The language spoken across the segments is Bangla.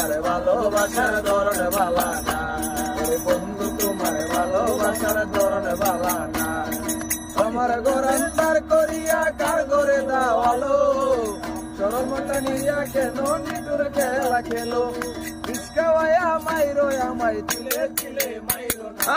তোমার ভালোবাসার ধরন বালা না। বন্ধু, তোমার ভালোবাসার ধরন বালা না। আমার তার করিয়া কার করে দাওয়ালো? চরমটা নিয়া কেন নিটুর খেলা খেলো? ইস্কাওয়ায়া মাইরো, আমায় তুলে তুলে মাইরো না।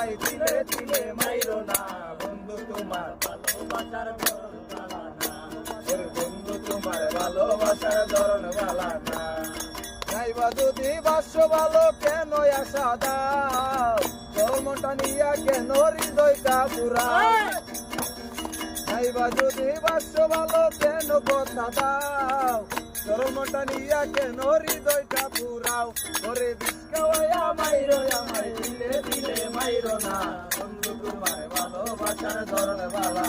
আমায় তিলে তিলে মাইরো না। বন্ধু তোমার ভালোবাসার ধরন বন্ধু তোমার ভালোবাসার ধরন বালা না যদি ভালো কেন কর্মটা নিয়া কেন হৃদয়টা পুরা যদি ভালো কেন কথা নিয়া কেন হৃদয়টা পুরাও? ওরে না। বন্ধু তোমার ভালোবাসার ধরন বালা